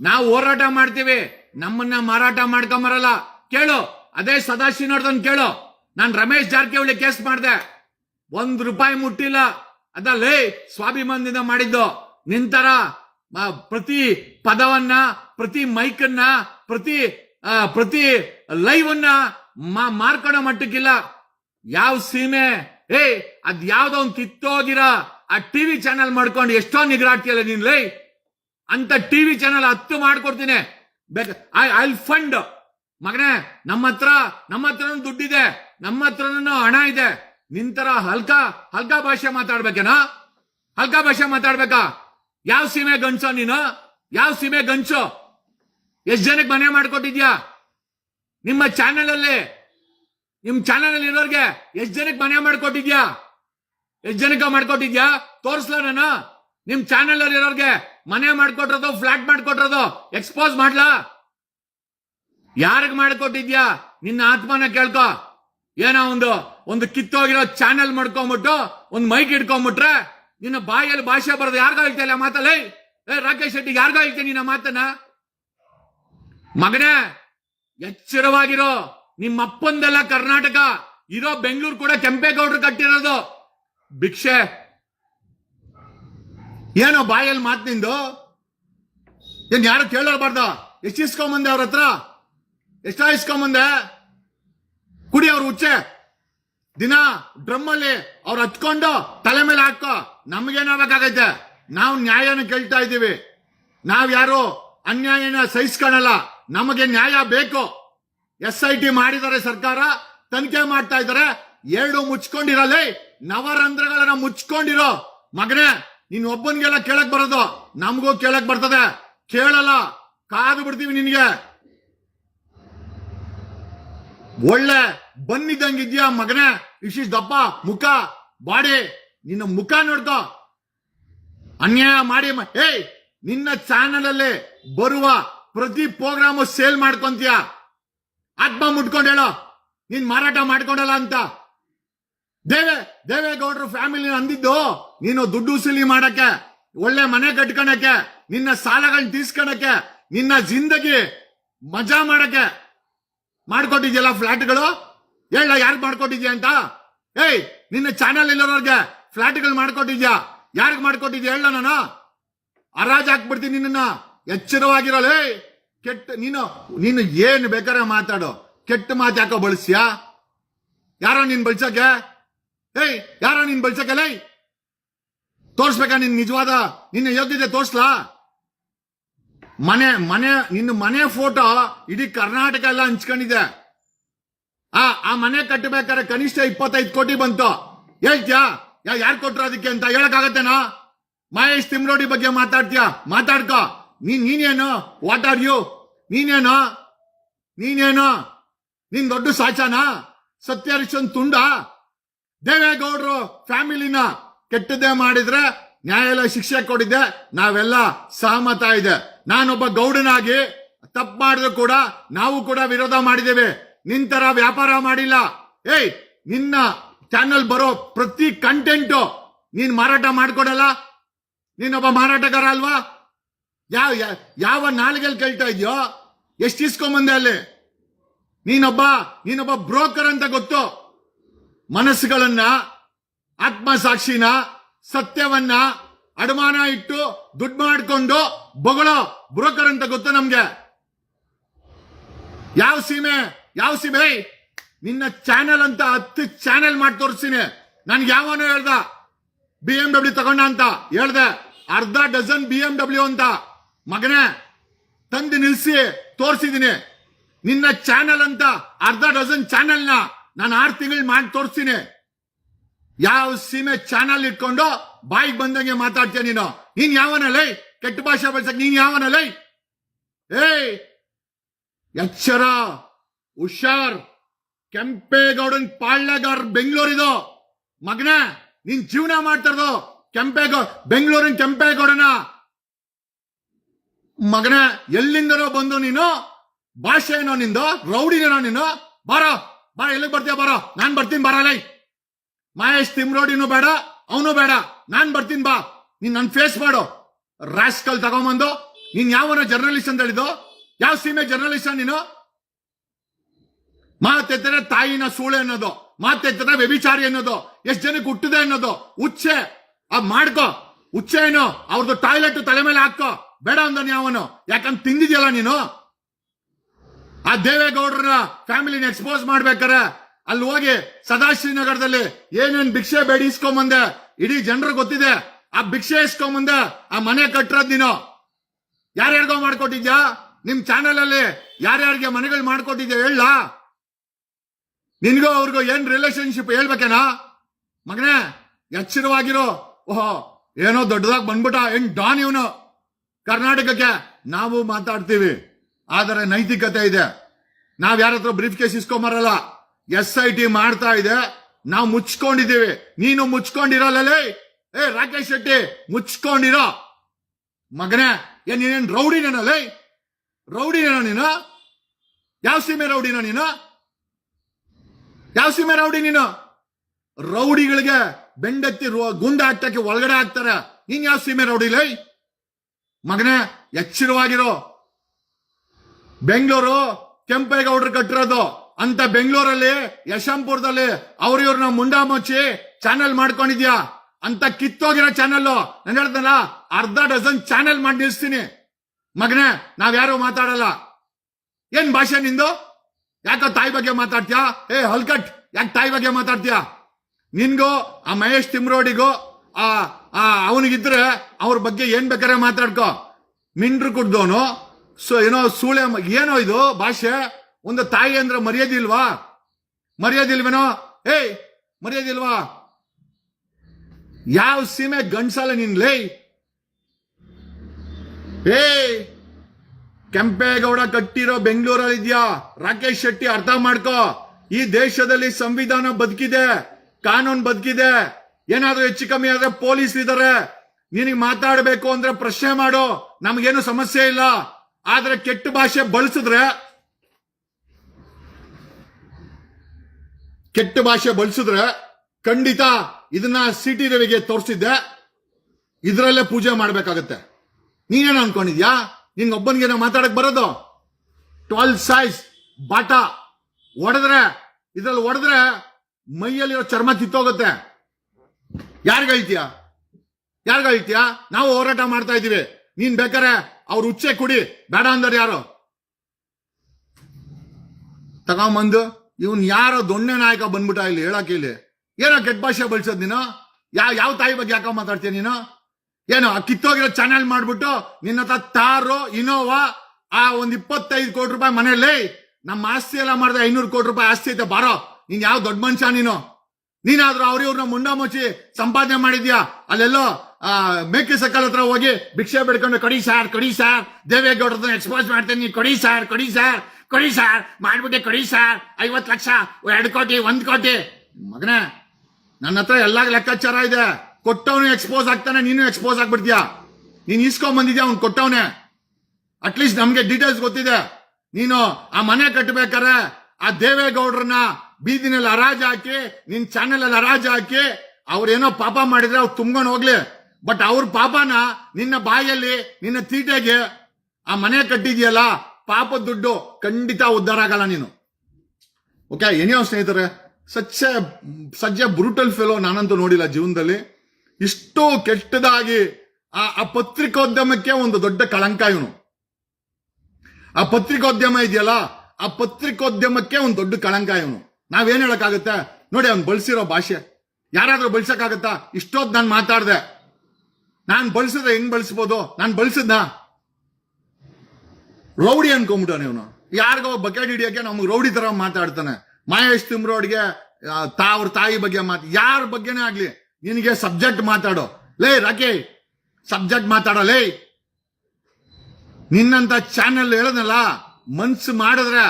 ನಾವು ಹೋರಾಟ ಮಾಡ್ತೀವಿ. ನಮ್ಮನ್ನ ಮಾರಾಟ ಮಾಡ್ಕೊಂಬರಲ್ಲ. ಕೇಳು. ಅದೇ ಸದಾಶಿವನವ್ರದನ್ ಕೇಳು. ನಾನು ರಮೇಶ್ ಜಾರಕಿಹೊಳಿ ಕೇಸ್ ಮಾಡ್ದೆ. ಒಂದ್ ರೂಪಾಯಿ ಮುಟ್ಟಿಲ್ಲ. ಅದಲ್ಲೇ ಸ್ವಾಭಿಮಾನದಿಂದ ಮಾಡಿದ್ದು. ನಿಂತರ ಪ್ರತಿ ಪದವನ್ನ, ಪ್ರತಿ ಮೈಕನ್ನ, ಪ್ರತಿ ಪ್ರತಿ ಲೈವ್ ಅನ್ನ ಮಾರ್ಕೊಳೋ ಮಟ್ಟಕ್ಕಿಲ್ಲ. ಯಾವ ಸೀಮೆ? ಏ, ಅದ್ ಯಾವ್ದೋ ಒಂದ್ ಕಿತ್ತೋಗಿರ ಆ ಟಿವಿ ಚಾನೆಲ್ ಮಾಡ್ಕೊಂಡು ಎಷ್ಟೋ ನಿಗ್ರಾಡ್ತಿಯಲ್ಲ ನೀನ್ ಲೈ. ಅಂತ ಟಿವಿ ಚಾನೆಲ್ ಹತ್ತು ಮಾಡ್ಕೊಡ್ತೀನಿ. I, fund. ಮಗನೇ ನಮ್ಮ ಹತ್ರ ನಮ್ಮ ಹತ್ರ ದುಡ್ಡಿದೆ ನಮ್ಮ ಹತ್ರನೂ ಹಣ ಇದೆ. ನಿಂತರ ಹಲ್ಕ ಹಲ್ಕ ಭಾಷೆ ಮಾತಾಡ್ಬೇಕೇನಾ? ಹಲ್ಕ ಭಾಷೆ ಮಾತಾಡ್ಬೇಕಾ? ಯಾವ ಸೀಮೆ ಗಂಚೋ ನೀನು? ಯಾವ ಸೀಮೆ ಗಂಚು ಎಷ್ಟ್ ಜನಕ್ಕೆ ಮನೆ ಮಾಡ್ಕೊಟ್ಟಿದ್ಯಾ? ನಿಮ್ಮ ಚಾನೆಲ್ ಅಲ್ಲಿ ನಿಮ್ ಚಾನೆಲ್ ಅಲ್ಲಿ ಇರೋರ್ಗೆ ಎಷ್ಟ್ ಜನಕ್ಕೆ ಮನೆ ಮಾಡ್ಕೊಟ್ಟಿದ್ಯಾ? ಎಷ್ಟ್ ಜನಕ್ಕೆ ಮಾಡ್ಕೊಟ್ಟಿದ್ಯಾ? ತೋರಿಸ್ಲ ನಾನು? ನಿಮ್ ಚಾನೆಲ್ ಅಲ್ಲಿ ಇರೋರ್ಗೆ ಮನೆ ಮಾಡ್ಕೊಟ್ರದು ಫ್ಲಾಟ್ ಮಾಡ್ಕೊಟ್ರದು ಎಕ್ಸ್ಪೋಸ್ ಮಾಡ್ಲಾ? ಯಾರಿಗ್ ಮಾಡ್ಕೊಟ್ಟಿದ್ಯಾ ನಿನ್ನ ಆತ್ಮನ ಕೇಳ್ಕೊ. ಏನೋ ಒಂದು ಒಂದು ಕಿತ್ತೋಗಿರೋ ಚಾನೆಲ್ ಮಾಡ್ಕೊಂಬಿಟ್ಟು, ಒಂದು ಮೈಕ್ ಇಟ್ಕೊಂಬಿಟ್ರೆ ನಿನ್ನ ಬಾಯಲ್ಲಿ ಭಾಷೆ ಬರೋದು ಯಾರಿಗೋ ಹೇಳ್ತಿಲ್ಲ ಮಾತಲ್ಲ? ಏ ರಾಕೇಶ್ ಶೆಟ್ಟಿ, ಯಾರಿಗೋ ಹೇಳ್ತೀನಿ ನಿನ್ನ ಮಾತನ್ನ? ಮಗನೇ, ಎಚ್ಚರವಾಗಿರೋ ನಿಮ್ಮ ಅಪ್ಪಂದೆಲ್ಲ ಕರ್ನಾಟಕ, ಇರೋ ಬೆಂಗಳೂರು ಕೂಡ ಕೆಂಪೇಗೌಡರು ಕಟ್ಟಿರೋದು. ಭಿಕ್ಷೆ. ಏನೋ ಬಾಯಲ್ಲಿ ಮಾತಿನಿಂದು ಏನ್ ಯಾರು ಕೇಳಬಾರ್ದ ಎಷ್ಟು ಇಸ್ಕೊಂಬಂದೆ ಅವ್ರ ಹತ್ರ? ಎಷ್ಟ ಇಸ್ಕೊಂಬಂದೆ ಕುಡಿ ಅವ್ರ ಹುಚ್ಚೆ. ದಿನ ಡ್ರಮ್ ಅಲ್ಲಿ ಅವ್ರು ಹಚ್ಕೊಂಡು ತಲೆ ಮೇಲೆ ಹಾಕೋ ನಮ್ಗೇನಾಗಬೇಕಾಗೈತೆ ನಾವು ನ್ಯಾಯನ ಕೇಳ್ತಾ ಇದ್ದೀವಿ. ನಾವ್ ಯಾರು ಅನ್ಯಾಯನ ಸಹಿಸ್ಕೊಳಲ್ಲ. ನಮಗೆ ನ್ಯಾಯ ಬೇಕು. ಎಸ್ ಐ ಟಿ ಮಾಡಿದ್ದಾರೆ ಸರ್ಕಾರ, ತನಿಖೆ ಮಾಡ್ತಾ ಇದ್ದಾರೆ. ಎರಡು ಮುಚ್ಕೊಂಡಿರಲ್ಲಿ ನವರಂಧ್ರಗಳನ್ನ ಮುಚ್ಕೊಂಡಿರೋ. ಮಗನೇ, ನೀನ್ ಒಬ್ಬನಿಗೆಲ್ಲ ಕೇಳಕ್ ಬರೋದು. ನಮಗೂ ಕೇಳಕ್ ಬರ್ತದೆ. ಕೇಳಲ್ಲ, ಕಾದು ಬಿಡ್ತೀವಿ ನಿನ್ಗೆ. ಒಳ್ಳೆ ಬಂದಿದ್ದಂಗಿದ್ಯಾ ಮಗನೇ? ಇಶಿಸ್ ದಪ್ಪ, ಮುಖ, ಬಾಡಿ, ನಿನ್ನ ಮುಖ ನೋಡ್ಕೋ. ಅನ್ಯಾಯ ಮಾಡಿ ಏಯ್, ನಿನ್ನ ಚಾನಲ್ ಅಲ್ಲಿ ಬರುವ ಪ್ರತಿ ಪ್ರೋಗ್ರಾಮ್ ಸೇಲ್ ಮಾಡ್ಕೊಂತೀಯ? ಆತ್ಮ ಮುಟ್ಕೊಂಡು ಹೇಳೋ, ನೀನ್ ಮಾರಾಟ ಮಾಡ್ಕೊಂಡಲ್ಲ ಅಂತ. ದೇವೆ, ದೇವೇಗೌಡರು ಫ್ಯಾಮಿಲಿ ಅಂದಿದ್ದು ನೀನು ದುಡ್ಡು ಸಿಲಿ ಮಾಡಕ್ಕೆ, ಒಳ್ಳೆ ಮನೆ ಕಟ್ಕೊಳಕ್ಕೆ ನಿನ್ನ ಸಾಲಗಳನ್ನ ತೀರ್ಸ್ಕೊಳಕ್ಕೆ ನಿನ್ನ ಜಿಂದಗಿ ಮಜಾ ಮಾಡಕ್ಕೆ. ಮಾಡ್ಕೊಟ್ಟಿದ್ಯಲ್ಲ ಫ್ಲಾಟ್ಗಳು? ಹೇಳ ಯಾರು ಮಾಡ್ಕೊಟ್ಟಿದ್ಯಾ ಅಂತ? ಏಯ್, ನಿನ್ನ ಚಾನಲ್ ಇಲ್ಲರೋರ್ಗೆ ಫ್ಲಾಟ್ಗಳು ಮಾಡ್ಕೊಟ್ಟಿದ್ಯಾ? ಯಾರಿಗೆ ಮಾಡ್ಕೊಟ್ಟಿದ್ಯಾ ಹೇಳ ನಾನು. ಹರಾಜ್ ಹಾಕ್ಬಿಡ್ತೀನಿ ನಿನ್ನ ಎಚ್ಚರವಾಗಿರಲೇ ಕೆಟ್ಟ, ನೀನು ನೀನು ಏನು ಬೇಕಾರೆ ಮಾತಾಡು. ಕೆಟ್ಟ ಮಾತು ಯಾಕೋ ಬಳಸ್ಯಾ ಯಾರೋ ನೀನ್ ಬಳಸಕ್ಕೆ? ಏಯ್, ಯಾರೋ ನೀನ್ ಬಳಸಕ್ಕೆ, ಲೈ? ತೋರ್ಸ್ಬೇಕಾ ನಿನ್ ನಿಜವಾದ, ನಿನ್ನ ಯೋಗ್ಯತೆ ತೋರ್ಸ್ಲಾ? ಮನೆ ಮನೆ, ನಿನ್ನ ಮನೆ ಫೋಟೋ ಇಡೀ ಕರ್ನಾಟಕ ಎಲ್ಲ ಹಂಚ್ಕೊಂಡಿದೆ. ಆ ಆ ಮನೆ ಕಟ್ಟಬೇಕಾದ್ರೆ ಕನಿಷ್ಠ ಇಪ್ಪತ್ತೈದು ಕೋಟಿ ಬಂತು. ಹೇಳ್ತ್ಯಾ? ಯಾ ಯಾರು ಕೊಟ್ರು ಅದಕ್ಕೆ ಅಂತ ಹೇಳಕ್ಕಾಗತ್ತೇನಾ? ಮಹೇಶ್ ತಿಮ್ರೋಡಿ ಬಗ್ಗೆ ಮಾತಾಡ್ತೀಯ? ಮಾತಾಡ್ಕೋ. ನೀನ್ ನೀನೇನು? ವಾಟ್ ಆರ್ ಯು ನೀನೇನು? ನೀನೇನು? ನೀನ್ ದೊಡ್ಡ ಸಾಚಾನಾ? ಸತ್ಯಹರಿಶನ್ ತುಂಡ? ದೇವೇಗೌಡರು ಫ್ಯಾಮಿಲಿನ ಕೆಟ್ಟದ್ದೇ ಮಾಡಿದ್ರೆ ನ್ಯಾಯಾಲಯ ಶಿಕ್ಷೆ ಕೊಟ್ಟಿದ್ದೆ ನಾವೆಲ್ಲ ಸಹಮತ ಇದೆ. ನಾನೊಬ್ಬ ಗೌಡನಾಗಿ ತಪ್ಪು ಮಾಡಿದ್ರು ಕೂಡ ನಾವು ಕೂಡ ವಿರೋಧ ಮಾಡಿದ್ದೇವೆ. ನಿನ್ ತರ ವ್ಯಾಪಾರ ಮಾಡಿಲ್ಲ. ಏಯ್, ನಿನ್ನ ಚಾನಲ್ ಬರೋ ಪ್ರತಿ ಕಂಟೆಂಟು ನೀನ್ ಮಾರಾಟ ಮಾಡ್ಕೊಡಲ್ಲ? ನೀನೊಬ್ಬ ಮಾರಾಟಗಾರ ಅಲ್ವಾ? ಯಾವ ಯಾವ ನಾಲ್ಗೆಲ್ ಕೇಳ್ತಾ ಇದೆಯೋ? ಎಷ್ಟು ಇಸ್ಕೊಂಬಂದೆ ಅಲ್ಲಿ? ನೀನೊಬ್ಬ ನೀನೊಬ್ಬ ಬ್ರೋಕರ್ ಅಂತ ಗೊತ್ತು. ಮನಸ್ಸುಗಳನ್ನ, ಆತ್ಮಸಾಕ್ಷಿನ, ಸತ್ಯವನ್ನ ಅಡಮಾನ ಇಟ್ಟು ದುಡ್ಡು ಮಾಡಿಕೊಂಡು ಬೊಗಳೋ ಬ್ರೋಕರ್ ಅಂತ ಗೊತ್ತು ನಮ್ಗೆ? ಯಾವ ಸೀಮೆ? ಯಾವ ಸೀಮೆ? ನಿನ್ನ ಚಾನೆಲ್ ಅಂತ ಹತ್ತು ಚಾನೆಲ್ ಮಾಡಿ ತೋರಿಸ್ತೀನಿ. ನನ್ಗೆ ಯಾವನು ಹೇಳ್ದ? ಬಿ ಎಂ ಡಬ್ಲ್ಯೂ ತಗೊಂಡ ಅಂತ ಹೇಳ್ದೆ. ಅರ್ಧ ಡಜನ್ ಬಿ ಎಂ ಡಬ್ಲ್ಯೂ ಅಂತ. ಮಗನೇ, ತಂದು ನಿಲ್ಸಿ, ತೋರಿಸಿದೀನಿ. ನಿನ್ನ ಚಾನೆಲ್ ಅಂತ ಅರ್ಧ ಡಜನ್ ಚಾನೆಲ್ನ ನಾನು ಆರು ತಿಂಗಳು ಮಾಡಿ ತೋರಿಸ್ತೀನಿ ಯಾವ ಸೀಮೆ ಚಾನೆಲ್ ಇಟ್ಕೊಂಡು ಬಾಯಿಗೆ ಬಂದಂಗೆ ಮಾತಾಡ್ತೀಯ ನೀನು? ನೀನ್ ಯಾವನಲ್ಲೈ ಕೆಟ್ಟ ಭಾಷೆ ಬಳಸಕ್ ನೀನ್ ಯಾವನಲ್ಲೈ ಏಯ್! ಎಚ್ಚರ ಹುಷಾರ್, ಕೆಂಪೇಗೌಡನ್ ಪಾಳ್ಯಗಾರ್ ಬೆಂಗಳೂರಿದು. ಮಗನ, ನೀನ್ ಜೀವನ ಮಾಡ್ತಾರದು ಕೆಂಪೇಗೌಡ ಬೆಂಗಳೂರಿನ ಕೆಂಪೇಗೌಡನ. ಮಗನ ಎಲ್ಲಿಂದನೋ ಬಂದು ನೀನು? ಭಾಷೆ ಏನೋ ನಿಂದು? ರೌಡಿನೇನೋ ನೀನು? ಬಾರೋ, ಬಾರ, ಎಲ್ಲಿಗೆ ಬರ್ತೀಯ ಬಾರೋ. ನಾನ್ ಬರ್ತೀನಿ ಬಾರಲೈ ಮಹೇಶ್ ತಿಮ್ರೋಡಿನೂ ಬೇಡ. ಅವನು ಬೇಡ, ನಾನ್ ಬರ್ತೀನಿ ಬಾ. ನೀನ್ ನನ್ ಫೇಸ್ ಮಾಡು. ರಾಸ್ಕಲ್ ತಗೊಂಬಂದು, ನೀನ್ ಯಾವನ ಜರ್ನಲಿಸ್ಟ್ ಅಂತ ಹೇಳಿದ್ದು? ಯಾವ ಸೀಮೆ ಜರ್ನಲಿಸ್ಟ್ ನೀನು? ಮಾತೆತ್ತರೆ ತಾಯಿನ ಸೂಳೆ ಅನ್ನೋದು ಮಾತೆತ್ತರೆ ವ್ಯಭಿಚಾರಿ ಅನ್ನೋದು, ಎಷ್ಟ್ ಜನಕ್ಕೆ ಹುಟ್ಟಿದೆ ಅನ್ನೋದು ಉಚ್ಚೆ ಆ ಮಾಡ್ಕೋ. ಉಚ್ಛೆ ಏನು? ಅವ್ರದ್ದು ಟಾಯ್ಲೆಟ್ ತಲೆ ಮೇಲೆ ಹಾಕೋ ಬೇಡ ಅಂದ ಯಾವನು ಯಾಕಂದ್ ತಿಂದಿದ್ಯಲ್ಲ ನೀನು? ಆ ದೇವೇಗೌಡರ ಫ್ಯಾಮಿಲಿನ ಎಕ್ಸ್ಪೋಸ್ ಮಾಡ್ಬೇಕಾರೆ, ಅಲ್ಲಿ ಹೋಗಿ ಸದಾಶಿವನಗರದಲ್ಲಿ ಏನೇನ್ ಭಿಕ್ಷೆ ಬೇಡಿ ಇಸ್ಕೊಂಬಂದೆ ಇಡೀ ಜನರು ಗೊತ್ತಿದೆ, ಆ ಭಿಕ್ಷೆ ಇಸ್ಕೊಂಬಂದೆ ಆ ಮನೆ ಕಟ್ಟಿರೋದ್ ನೀನು. ಯಾರ್ಯಾರಿಗೋ ಮಾಡ್ಕೊಟ್ಟಿದ್ಯಾ? ನಿಮ್ ಚಾನೆಲ್ ಅಲ್ಲಿ ಯಾರ್ಯಾರಿಗೆ ಮನೆಗಳು ಮಾಡ್ಕೊಟ್ಟಿದ್ಯಾ ಹೇಳ. ನಿನ್ಗೋ ಅವ್ರಿಗೂ ಏನ್ ರಿಲೇಶನ್ಶಿಪ್ ಹೇಳ್ಬೇಕೇನಾ? ಮಗನೇ, ಎಚ್ಚರವಾಗಿರೋ. ಓಹೋ, ಏನೋ ದೊಡ್ಡದಾಗಿ ಬಂದ್ಬಿಟ್ಟ ಹೆಂಗ್ ಡಾನ್ ಇವನು. ಕರ್ನಾಟಕಕ್ಕೆ ನಾವು ಮಾತಾಡ್ತೀವಿ, ಆದರೆ ನೈತಿಕತೆ ಇದೆ. ನಾವ್ ಯಾರ ಹತ್ರ ಬ್ರೀಫ್ ಕೇಸ್ ಇಸ್ಕೊಂಬರಲ್ಲ. ಎಸ್ ಐ ಟಿ ಮಾಡ್ತಾ ಇದೆ. ನಾವು ಮುಚ್ಕೊಂಡಿದ್ದೀವಿ. ನೀನು ಮುಚ್ಕೊಂಡಿರಲ್ಲೇ ಏ, ರಾಕೇಶ್ ಶೆಟ್ಟಿ, ಮುಚ್ಕೊಂಡಿರೋ? ಮಗನೇ, ಏ, ನೀನೇನ್ ರೌಡಿನೇನಲ್ಲೇ ರೌಡಿನೇನ ನೀನು? ಯಾವ ಸೀಮೆ ರೌಡಿನ ನೀನು? ಯಾವ ಸೀಮೆ ರೌಡಿ ನೀನು? ರೌಡಿಗಳಿಗೆ ಬೆಂಡೆತ್ತಿ ಗುಂಡ ಹಾಕ್ತಕ್ಕೆ ಒಳಗಡೆ ಹಾಕ್ತಾರೆ. ನೀನ್ ಯಾವ ಸೀಮೆ ರೌಡಿ, ಲೈ? ಮಗನೇ, ಎಚ್ಚರವಾಗಿರೋ. ಬೆಂಗಳೂರು ಕೆಂಪೇಗೌಡರು ಕಟ್ಟಿರೋದು. ಅಂತ ಬೆಂಗಳೂರಲ್ಲಿ ಯಶಂಪುರದಲ್ಲಿ ಅವ್ರಿವ್ರನ್ನ ಮುಂಡಾ ಮುಚ್ಚಿ ಚಾನೆಲ್ ಮಾಡ್ಕೊಂಡಿದ್ಯಾ? ಅಂತ ಕಿತ್ತೋಗಿರೋ ಚಾನೆಲ್ ನಾನು ಹೇಳ್ದಲ್ಲ ಅರ್ಧ ಡಜನ್ ಚಾನೆಲ್ ಮಾಡಿ ನಿಲ್ಸ್ತೀನಿ. ಮಗನೇ, ನಾವ್ಯಾರು ಮಾತಾಡಲ್ಲ. ಏನ್ ಭಾಷೆ ನಿಂದು? ಯಾಕ ತಾಯಿ ಬಗ್ಗೆ ಮಾತಾಡ್ತೀಯಾ? ಏ, ಹಲ್ಕಟ್, ಯಾಕೆ ತಾಯಿ ಬಗ್ಗೆ ಮಾತಾಡ್ತೀಯಾ? ನಿನ್ಗೂ, ಆ ಮಹೇಶ್ ತಿಮ್ರೋಡಿಗೂ, ಆ ಅವನಿಗಿದ್ರೆ ಅವ್ರ ಬಗ್ಗೆ ಏನ್ ಬೇಕಾರೆ ಮಾತಾಡ್ಕೋ. ಮಿಂಡ್ರು ಕುಡ್ದೋನು ಸೊ, ಏನೋ ಸೂಳೆ ಏನೋ ಇದು ಭಾಷೆ. ಒಂದು ತಾಯಿ ಅಂದ್ರೆ ಮರ್ಯಾದಿಲ್ವಾ ಮರ್ಯಾದಿಲ್ವೇನೋ ಏಯ್ ಮರ್ಯಾದಿಲ್ವಾ ಯಾವ ಸೀಮೆ ಗಂಡ್ಸಲ್ಲ ನಿನ್? ಲೇ! ಏಯ್ ಕೆಂಪೇಗೌಡ ಕಟ್ಟಿರೋ ಬೆಂಗಳೂರಲ್ಲಿ ಇದೆಯಾ? ರಾಕೇಶ್ ಶೆಟ್ಟಿ, ಅರ್ಥ ಮಾಡ್ಕೋ. ಈ ದೇಶದಲ್ಲಿ ಸಂವಿಧಾನ ಬದುಕಿದೆ, ಕಾನೂನು ಬದುಕಿದೆ. ಏನಾದ್ರೂ ಹೆಚ್ಚು ಕಮ್ಮಿ ಆದ್ರೆ ಪೊಲೀಸ್ ಇದಾರೆ. ನಿನಗೆ ಮಾತಾಡಬೇಕು ಅಂದ್ರೆ ಪ್ರಶ್ನೆ ಮಾಡು. ನಮಗೇನು ಸಮಸ್ಯೆ ಇಲ್ಲ. ಆದ್ರೆ ಕೆಟ್ಟ ಭಾಷೆ ಬಳಸಿದ್ರೆ ಕೆಟ್ಟ ಭಾಷೆ ಬಳಸಿದ್ರೆ ಖಂಡಿತ ಇದನ್ನ ಸಿಟಿ ರವಿಗೆ ತೋರಿಸಿದ್ದೆ. ಇದರಲ್ಲೇ ಪೂಜೆ ಮಾಡ್ಬೇಕಾಗತ್ತೆ. ನೀನೇನು ಅನ್ಕೊಂಡಿದ್ಯಾ? ನಿನ್ಗೊಬ್ಬನಿಗೆ ನಾವು ಮಾತಾಡಕ್ ಬರೋದು? ಟ್ವೆಲ್ ಸೈಜ್ ಬಾಟ ಒಡೆದ್ರೆ, ಇದ್ರಲ್ಲಿ ಒಡೆದ್ರೆ ಮೈಯಲ್ಲಿರೋ ಚರ್ಮ ಕಿತ್ತೋಗುತ್ತೆ. ಯಾರಿಗ ಹೇಳ್ತೀಯ? ಯಾರಿಗ ಹೇಳ್ತೀಯ? ನಾವು ಹೋರಾಟ ಮಾಡ್ತಾ ಇದೀವಿ ನೀನ್ ಬೇಕಾರೆ ಅವ್ರ ಉಚ್ಚೆ ಕುಡಿ. ಬೇಡ ಅಂದರು ಯಾರು? ತಗೊಂಬಂದು ಇವನ್ ಯಾರೋ ದೊಣ್ಣೆ ನಾಯಕ ಬಂದ್ಬಿಟ್ಟ ಇಲ್ಲಿ ಹೇಳಕ್ ಇಲ್ಲಿ. ಏನೋ ಕೆಟ್ಟ ಭಾಷೆ ಬಳಸೋದ್ ನೀನು? ಯಾವ ಯಾವ ತಾಯಿ ಬಗ್ಗೆ ಯಾಕ ಮಾತಾಡ್ತೀಯ ನೀನು? ಏನು ಕಿತ್ತೋಗಿರೋ ಚಾನೆಲ್ ಮಾಡ್ಬಿಟ್ಟು ನಿನ್ನ ಹತ್ರ ತಾರು, ಇನೋವಾ, ಆ ಒಂದ್ ಇಪ್ಪತ್ತೈದು ಕೋಟಿ ರೂಪಾಯಿ ಮನೆಯಲ್ಲಿ ನಮ್ಮ ಆಸ್ತಿ ಎಲ್ಲ ಮಾಡಿದ ಐನೂರು ಕೋಟಿ ರೂಪಾಯಿ ಆಸ್ತಿ ಐತೆ, ಬಾರೋ. ನೀನ್ ಯಾವ ದೊಡ್ಡ ಮನುಷ್ಯ ನೀನು? ನೀನಾದ್ರೂ ಅವ್ರ ಇವ್ರನ್ನ ಮುಂಡ ಮುಚ್ಚಿ ಸಂಪಾದನೆ ಮಾಡಿದ್ಯಾ? ಅಲ್ಲೆಲ್ಲೋ, ಆ, ಮೇಕೆ ಸಕ್ಕಲ್ ಹತ್ರ ಹೋಗಿ ಭಿಕ್ಷೆ ಬೇಡ್ಕೊಂಡು, ಕಡಿ ಸಾರ್ ಕಡಿ ಸಾರ್ ದೇವೇಗೌಡರನ್ನ ಎಕ್ಸ್ಪೋಸ್ ಮಾಡ್ತೇನೆ, ಕಡಿ ಸಾರ್ ಕಡಿ ಸಾರ್ ಕಡಿ ಸಾರ್ ಮಾಡ್ಬಿಟ್ಟೆ ಕೊಡಿ ಸಾರ್. ಐವತ್ತು ಲಕ್ಷ, ಎರಡು ಕೋಟಿ, ಒಂದು ಕೋಟಿ. ಮಗನೇ, ನನ್ನ ಹತ್ರ ಎಲ್ಲ ಲೆಕ್ಕಾಚಾರ ಇದೆ. ಕೊಟ್ಟವನು ಎಕ್ಸ್ಪೋಸ್ ಆಗ್ತಾನೆ, ನೀನು ಎಕ್ಸ್ಪೋಸ್ ಆಗ್ಬಿಡ್ತೀಯ? ನೀನು ಇಸ್ಕೊಂಡ್ ಬಂದಿದ್ಯಾ ಅವ್ನು ಕೊಟ್ಟವನೇ? ಅಟ್ಲೀಸ್ಟ್ ನಮ್ಗೆ ಡೀಟೇಲ್ಸ್ ಗೊತ್ತಿದೆ. ನೀನು ಆ ಮನೆ ಕಟ್ಟಬೇಕಾರೆ ಆ ದೇವೇಗೌಡ್ರನ್ನ ಬೀದಿನಲ್ಲಿ ಹರಾಜು ಹಾಕಿ, ನಿನ್ ಚಾನೆಲ್ ಅಲ್ಲಿ ಹರಾಜ್ ಹಾಕಿ, ಅವ್ರೇನೋ ಪಾಪ ಮಾಡಿದ್ರೆ ಅವ್ರು ತುಂಬ್ಕೊಂಡು ಹೋಗ್ಲಿ. ಬಟ್ ಅವ್ರ ಪಾಪನ ನಿನ್ನ ಬಾಯಲ್ಲಿ, ನಿನ್ನ ತೀಟೆಗೆ ಆ ಮನೆ ಕಟ್ಟಿದ್ಯಲ್ಲ ಪಾಪದ ದುಡ್ಡು ಖಂಡಿತ ಉದ್ಧಾರ ಆಗಲ್ಲ ನೀನು. ಓಕೆ ಏನಿಯೋ ಸ್ನೇಹಿತರೆ ಸಚ್ಚ ಸಜ್ಜ ಬ್ರೂಟಲ್ ಫೆಲೋ ನಾನಂತೂ ನೋಡಿಲ್ಲ ಜೀವನದಲ್ಲಿ. ಇಷ್ಟು ಕೆಟ್ಟದಾಗಿ ಆ ಆ ಪತ್ರಿಕೋದ್ಯಮಕ್ಕೆ ಒಂದು ದೊಡ್ಡ ಕಳಂಕ ಇವನು. ಆ ಪತ್ರಿಕೋದ್ಯಮ ಇದೆಯಲ್ಲ, ಆ ಪತ್ರಿಕೋದ್ಯಮಕ್ಕೆ ಒಂದು ದೊಡ್ಡ ಕಳಂಕ ಇವನು. ನಾವೇನ್ ಹೇಳಕ್ಕಾಗತ್ತೆ? ನೋಡಿ, ಅವ್ನು ಬಳಸಿರೋ ಭಾಷೆ. ಯಾರಾದ್ರೂ ಬಳಸಕ್ಕಾಗತ್ತಾ? ಇಷ್ಟೊತ್ತು ನಾನು ಮಾತಾಡ್ದೆ. ನಾನು ಬಳಸಿದ್ರೆ ಹೆಂಗ್ ಬಳಸ್ಬೋದು? ನಾನು ಬಳಸಿದ್ನಾ? ರೌಡಿ ಅನ್ಕೊಂಬಿಟ್ಟಾನೆ ಇವನು. ಯಾರಿಗೋ ಬಕೆಟ್ ಹಿಡಿಯೋಕೆ ನಮ್ಗೆ ರೌಡಿ ತರ ಮಾತಾಡ್ತಾನೆ. ಮಹೇಶ್ ತಿಮ್ರೋಡ್ಗೆ ತಾ, ಅವ್ರ ತಾಯಿ ಬಗ್ಗೆ ಮಾತು ಯಾರ ಬಗ್ಗೆನೇ ಆಗ್ಲಿ, ನಿನಗೆ ಸಬ್ಜೆಕ್ಟ್ ಮಾತಾಡೋ. ಲೇ ರಾಕಿ ಸಬ್ಜೆಕ್ಟ್ ಮಾತಾಡೋ, ಲೇ. ನಿನ್ನಂತ ಚಾನೆಲ್ ಹೇಳದಲ್ಲ, ಮನ್ಸು ಮಾಡಿದ್ರೆ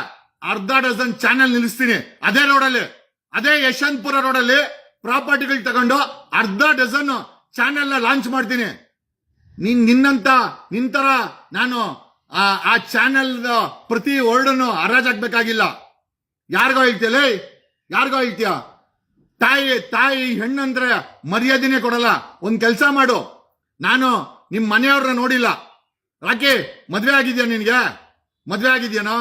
ಅರ್ಧ ಡಜನ್ ಚಾನೆಲ್ ನಿಲ್ಲಿಸ್ತೀನಿ. ಅದೇ ರೋಡಲ್ಲಿ ಅದೇ ಯಶವಂತಪುರ ರೋಡಲ್ಲಿ ಪ್ರಾಪರ್ಟಿಗಳು ತಗೊಂಡು ಅರ್ಧ ಡಜನ್ ಚಾನೆಲ್ ಲಾಂಚ್ ಮಾಡ್ತೀನಿ. ನಿನ್ನ ನಿನ್ನಂತ ನಿಂತರ ನಾನು ಆ ಆ ಚಾನೆಲ್ ಪ್ರತಿ ವರ್ಡನ್ನು ಹರಾಜಾಗ್ಬೇಕಾಗಿಲ್ಲ ಯಾರಿಗೋ ಹೇಳ್ತೀಯಲೇ ಯಾರಿಗೋ ಹೇಳ್ತೀಯ? ತಾಯಿ ತಾಯಿ ಹೆಣ್ಣಂದ್ರೆ ಮರ್ಯಾದೆನೇ ಕೊಡಲ್ಲ. ಒಂದು ಕೆಲಸ ಮಾಡು. ನಾನು ನಿಮ್ಮ ಮನೆಯವ್ರನ್ನ ನೋಡಿಲ್ಲ. ರಾಕಿ, ಮದುವೆ ಆಗಿದ್ಯಾ ನಿನಗೆ? ಮದುವೆ ಆಗಿದ್ಯಾನೋ?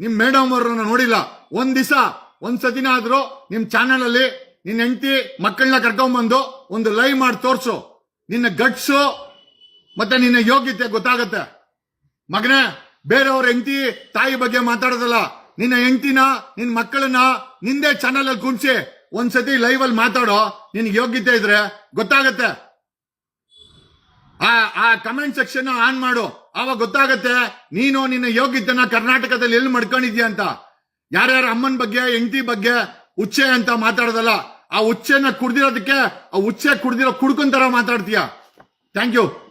ನಿಮ್ಮ ಮೇಡಮ್ ಅವ್ರನ್ನ ನೋಡಿಲ್ಲ. ಒಂದ್ ದಿವಸ, ಒಂದ್ ಸತಿನ ಆದರೂ ನಿಮ್ಮ ಚಾನಲಲ್ಲಿ ನಿನ್ನ ಹೆಂಡತಿ ಮಕ್ಕಳನ್ನ ಕರ್ಕೊಂಬಂದು ಒಂದು ಲೈವ್ ಮಾಡಿ ತೋರಿಸು. ನಿನ್ನ ಗಟ್ಸು ಮತ್ತೆ ನಿನ್ನ ಯೋಗ್ಯತೆ ಗೊತ್ತಾಗತ್ತೆ. ಮಗನೇ, ಬೇರೆಯವ್ರ ಹೆಂಡತಿ ತಾಯಿ ಬಗ್ಗೆ ಮಾತಾಡೋದಲ್ಲ. ನಿನ್ನ ಹೆಂಡತಿನ, ನಿನ್ ಮಕ್ಕಳನ್ನ ನಿಂದೇ ಚಾನಲ್ ಅಲ್ಲಿ ಕುಂಚಿ ಒಂದ್ಸತಿ ಲೈವ್ ಅಲ್ಲಿ ಮಾತಾಡೋ. ನಿನ್ಗೆ ಯೋಗ್ಯತೆ ಇದ್ರೆ ಗೊತ್ತಾಗತ್ತೆ. ಆ ಆ ಕಮೆಂಟ್ ಸೆಕ್ಷನ್ ಆನ್ ಮಾಡು. ಆವಾಗ ಗೊತ್ತಾಗತ್ತೆ, ನೀನು ನಿನ್ನ ಯೋಗ್ಯತೆನ ಕರ್ನಾಟಕದಲ್ಲಿ ಎಲ್ಲಿ ಮಡ್ಕೊಂಡಿದ್ಯಾ ಅಂತ. ಯಾರ್ಯಾರ ಅಮ್ಮನ ಬಗ್ಗೆ, ಹೆಂಡತಿ ಬಗ್ಗೆ ಉಚ್ಚೆ ಅಂತ ಮಾತಾಡೋದಲ್ಲ, ಆ ಉಚ್ಚೆನ ಕುಡ್ದಿರೋದಕ್ಕೆ, ಆ ಉಚ್ಚೆ ಕುಡ್ದಿರೋ ಕುಡ್ಕೊಂತರ ಮಾತಾಡ್ತೀಯ? Thank you